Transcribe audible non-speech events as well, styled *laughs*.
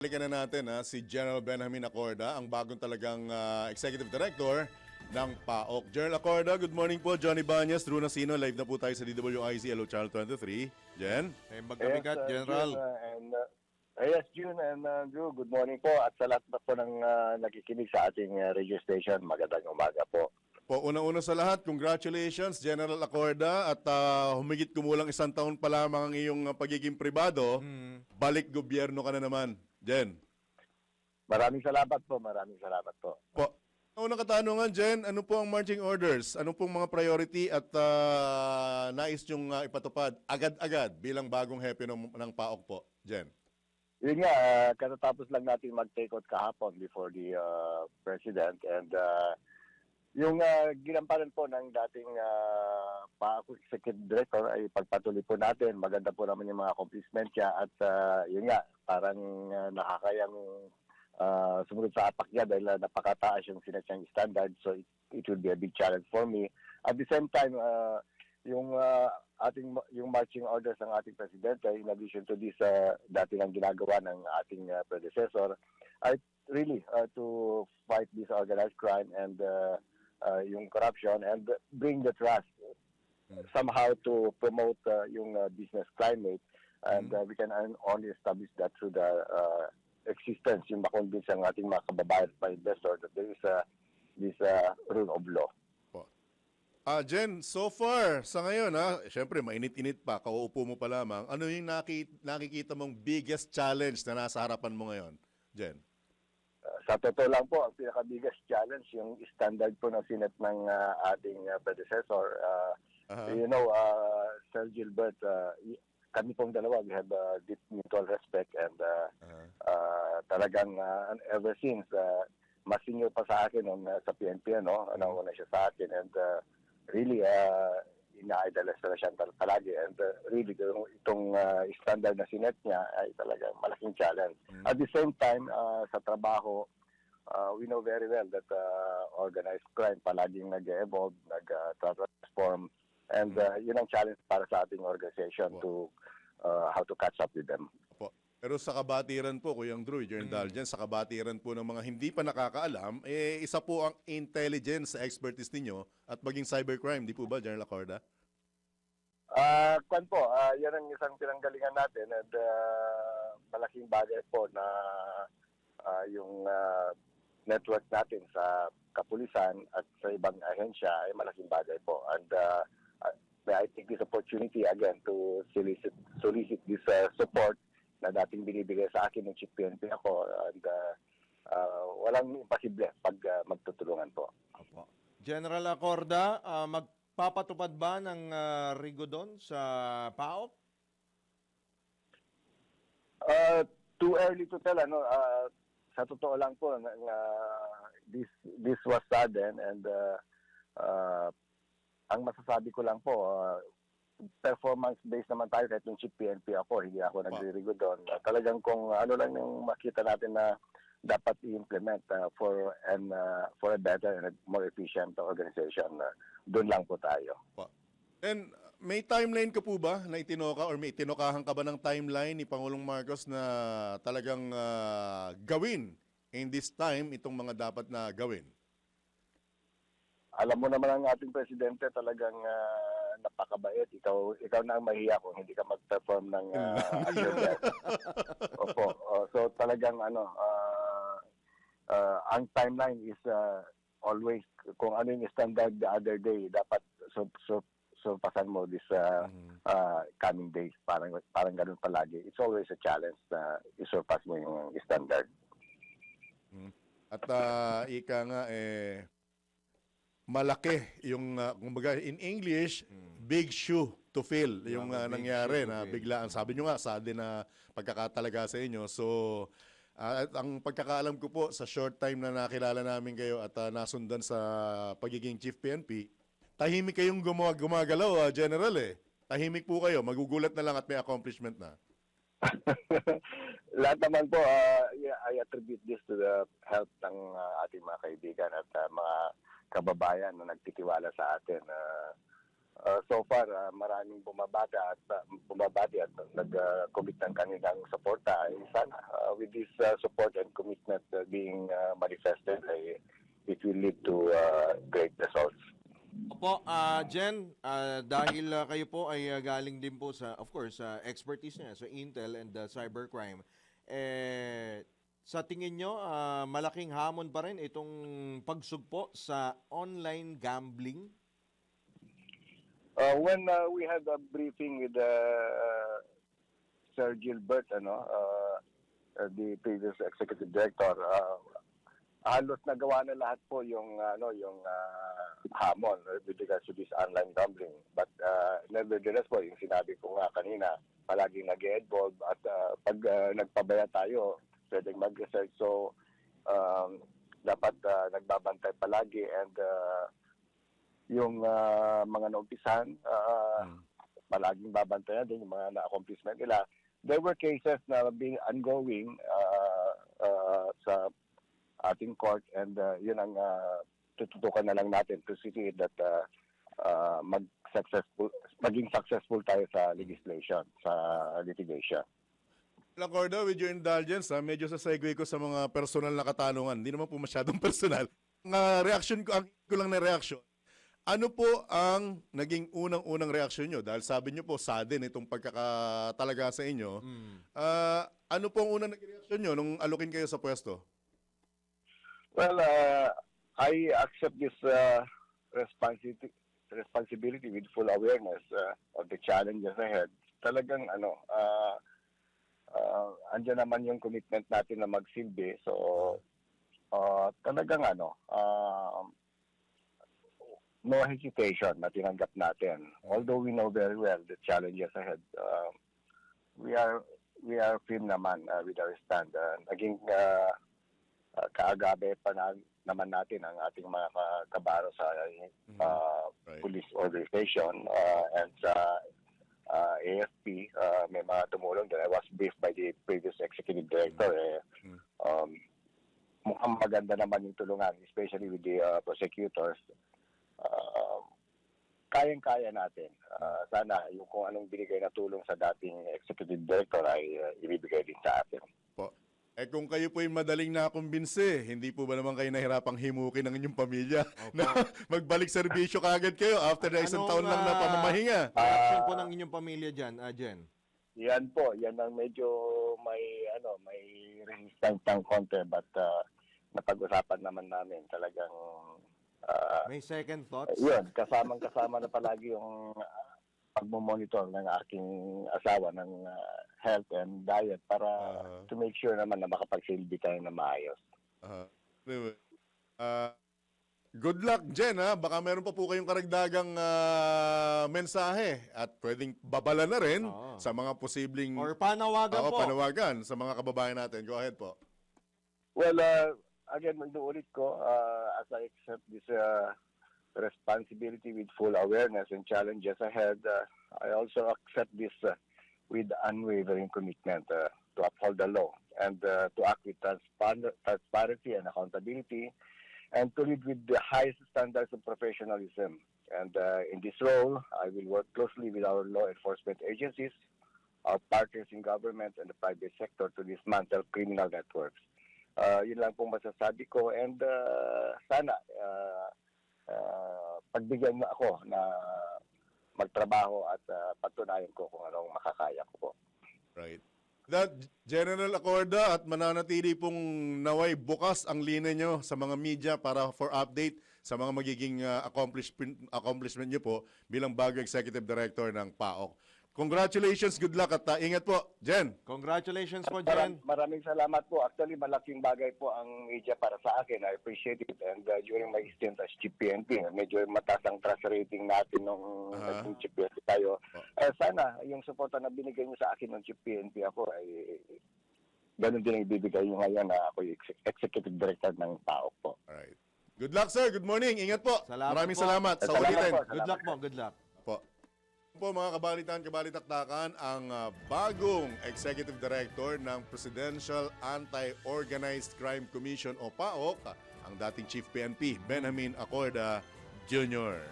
Balikan na natin ha, si General Benjamin Acorda, ang bagong talagang ah, Executive Director ng PAOK. General Acorda, good morning po. Johnny Banyas, Drew Nasino, live na po tayo sa DWIC Hello Channel 23. Jen? Eh, magkabigat, uh, General. June, uh, and, uh, yes, June and uh, Drew, good morning po. At sa lahat na po ng uh, nakikinig sa ating uh, radio station, magandang umaga po. Po, unang-una sa lahat, congratulations, General Acorda. At ah, humigit kumulang isang taon pa lamang ang iyong ah, pagiging pribado. Hmm. Balik gobyerno ka na naman. Jen? Maraming salamat po, maraming salamat po. Po. Unang katanungan, Jen, ano po ang marching orders? Ano pong mga priority at ah, nais nyong ah, ipatupad agad-agad bilang bagong hepe ng, ng PAOK po? Jen? Yun nga, uh, katatapos lang natin mag-take out kahapon before the uh, President and uh, yung uh, ginampanan po ng dating uh, PAACO Executive Director ay pagpatuloy po natin. Maganda po naman yung mga accomplishment niya at uh, yun nga, parang uh, nakakayang uh, sumunod sa apak niya dahil uh, napakataas yung sinasyang standard so it, it will be a big challenge for me. At the same time, uh, yung uh, ating yung marching orders ng ating presidente in addition to this uh, dati nang ginagawa ng ating uh, predecessor ay really uh, to fight this organized crime and uh, uh, yung corruption and bring the trust somehow to promote uh, yung uh, business climate and uh, we can on- only establish that through the uh, existence yung makonvince ang ating mga kababayan at investor that there is a this uh, rule of law. Ah, Jen, so far, sa ngayon, ha, syempre, mainit-init pa, kauupo mo pa lamang. Ano yung naki- nakikita mong biggest challenge na nasa harapan mo ngayon, Jen? Sa totoo lang po, ang pinaka-biggest challenge yung standard po ng sinet ng uh, ating uh, predecessor. Uh, Aha. You know, uh, Sir Gilbert, uh, kami pong dalawa, we have uh, deep mutual respect and uh, Aha. uh, talagang uh, ever since, uh, mas senior pa sa akin nung uh, sa PNP, no? Ano una siya sa akin and uh, really, uh, ina-idolize na siya tal- palagi and uh, really itong, itong uh, standard na sinet niya ay talagang malaking challenge. Mm. At the same time, uh, sa trabaho, uh, we know very well that uh, organized crime palaging nag-evolve, nag-transform, and uh, yun ang challenge para sa ating organization Wow. to uh, how to catch up with them. Pero sa kabatiran po, Kuyang Drew, General Dalgen, sa kabatiran po ng mga hindi pa nakakaalam, eh, isa po ang intelligence expertise ninyo at maging cybercrime, di po ba, General Acorda? Ah, kwan po, ah, yan ang isang pinanggalingan natin at ah, malaking bagay po na ah, yung ah, network natin sa kapulisan at sa ibang ahensya ay malaking bagay po. And ah, ah, I take this opportunity again to solicit, solicit this ah, support na dating binibigay sa akin ng Chief PNP ako and ah, ah, walang imposible pag ah, magtutulungan po. Opo. General Acorda, ah, magpapatupad ba ng ah, Rigodon sa PAOK? Uh, too early to tell ano uh, sa totoo lang po na, na this this was sudden and uh, uh, ang masasabi ko lang po uh, performance based naman tayo kahit yung chip PNP ako hindi ako nagririgo doon Uh, talagang kung ano lang yung makita natin na dapat i-implement uh, for and uh, for a better and more efficient organization uh, doon lang po tayo. And uh, may timeline ka po ba na itinoka or may itinokahan ka ba ng timeline ni Pangulong Marcos na talagang ah, gawin in this time itong mga dapat na gawin? alam mo naman ang ating presidente talagang ah, napakabait. Ikaw ikaw na ang mahiya kung hindi ka mag-perform ng *laughs* uh, Opo. Oh, so talagang ano ah, ah, ang timeline is ah, always kung ano yung standard the other day dapat so so surpasan mo this ah, ah, coming days. Parang parang ganun palagi. It's always a challenge na isurpass mo yung standard. At ah, ika nga eh malaki yung ah, kumbaga in English big shoe to fill yung Yeah, big nangyari na biglaan. Sabi nyo nga sa din na pagkakatalaga sa inyo. So ah, at ang pagkakaalam ko po sa short time na nakilala namin kayo at ah, nasundan sa pagiging chief PNP tahimik kayong gumawa, gumagalaw ah, general eh. Tahimik po kayo. Magugulat na lang at may accomplishment na. *laughs* Lahat naman po, uh, yeah, I attribute this to the help ng uh, ating mga kaibigan at uh, mga kababayan na nagtitiwala sa atin. Uh, uh, so far uh, maraming bumabata at uh, bumabati at nag-commit ng kanilang suporta ay sana uh, with this uh, support and commitment uh, being uh, manifested ay it will lead to uh, great results. Opo, ah Jen, ah, dahil ah, kayo po ay ah, galing din po sa, of course, sa expertise niya, sa Intel and ah, cybercrime, eh, sa tingin nyo, ah, malaking hamon pa rin itong pagsugpo sa online gambling? Uh, when uh, we had a briefing with uh, Sir Gilbert, ano, uh, uh, the previous executive director, uh, halos nagawa na lahat po yung ano yung uh, hamon uh, with regards to this online gambling. But uh, nevertheless po, yung sinabi ko nga kanina, palaging nag-involve at uh, pag uh, nagpabaya tayo, pwedeng mag-research. So, um, dapat uh, nagbabantay palagi and uh, yung uh, mga naumpisan, uh, Mm. palaging babantayan din yung mga na-accomplishment nila. There were cases na being ongoing uh, uh, sa ating court and uh, yun ang uh, tututukan na lang natin to see that uh, uh, mag successful maging successful tayo sa legislation sa litigation. Lacorda, with your indulgence, ha, medyo sa segue ko sa mga personal na katanungan. Hindi naman po masyadong *laughs* personal. Ang ah, reaction ko, ang ko lang na reaction, ano po ang naging unang-unang reaksyon nyo? Dahil sabi nyo po, sudden itong pagkakatalaga sa inyo. Hmm. Ah, ano po ang unang naging reaksyon nyo nung alukin kayo sa pwesto? Well, uh, I accept this uh, responsibility responsibility with full awareness uh, of the challenges ahead. Talagang ano, uh, uh, andyan naman yung commitment natin na magsilbi. So, uh, talagang ano, uh, no hesitation na tinanggap natin. Although we know very well the challenges ahead, uh, we are we are firm naman uh, with our stand. Uh, naging uh, uh, kaagabe pa na, naman natin ang ating mga ka- kabaro sa uh, Right. police organization uh, and sa uh, AFP. Uh, may mga tumulong din. I was briefed by the previous executive director. Eh, Mm. um, mukhang maganda naman yung tulungan, especially with the uh, prosecutors. Uh, kayang-kaya natin. Uh, sana yung kung anong binigay na tulong sa dating executive director ay uh, ibibigay din sa atin. Eh kung kayo po yung madaling nakumbinse, hindi po ba naman kayo nahirapang himukin ng inyong pamilya Opo. na *laughs* magbalik serbisyo kagad kayo after na isang Anong, taon lang na ah, pamamahinga? Reaction po ng inyong pamilya dyan, ah, Jen? Yan po, yan ang medyo may ano, may resistance ng konti but uh, napag-usapan naman namin talagang uh, May second thoughts? yun, kasamang kasama na palagi yung uh, pagmo-monitor ng aking asawa ng uh, health and diet para Ah. to make sure naman na makapagsilbi tayo na maayos. Ah, anyway. Ah, good luck, Jen. Ha? Baka meron pa po kayong karagdagang ah, mensahe at pwedeng babala na rin Oo. sa mga posibleng Or panawagan Oo, po? panawagan sa mga kababayan natin. Go ahead po. Well, uh, again, mag-uulit ko, uh, as I accept this uh, responsibility with full awareness and challenges ahead, uh, I also accept this uh, with unwavering commitment uh, to uphold the law and uh, to act with transparency and accountability and to lead with the highest standards of professionalism. And uh, in this role, I will work closely with our law enforcement agencies, our partners in government and the private sector to dismantle criminal networks. Uh, yun lang pong masasabi ko and uh, sana uh, pagbigyan mo ako na magtrabaho at uh, patunayan ko kung anong makakaya ko po. Right. That General Acorda at mananatili pong naway bukas ang linya nyo sa mga media para for update sa mga magiging uh, accomplishment, accomplishment nyo po bilang bago Executive Director ng PAOK. Congratulations, good luck at uh, ingat po. Jen. Congratulations po, Jen. maraming salamat po. Actually, malaking bagay po ang media para sa akin. I appreciate it. And uh, during my stint as Chief PNP, medyo mataas ang trust rating natin nung Aha. naging Chief PNP tayo. Oh. Eh, sana, yung suporta na binigay niyo sa akin ng Chief PNP ako ay ganun din ang ibibigay niyo ngayon na ako yung ex- Executive Director ng PAOK po. Alright. Good luck, sir. Good morning. Ingat po. Salamat Maraming po. salamat. Sa Salamat ulitin. po. Good luck po, good luck. Po. Mga kabalitan, kabalitaktakan, ang ah, bagong Executive Director ng Presidential Anti-Organized Crime Commission o PAOK, ang dating Chief PNP, Benjamin Acorda Jr.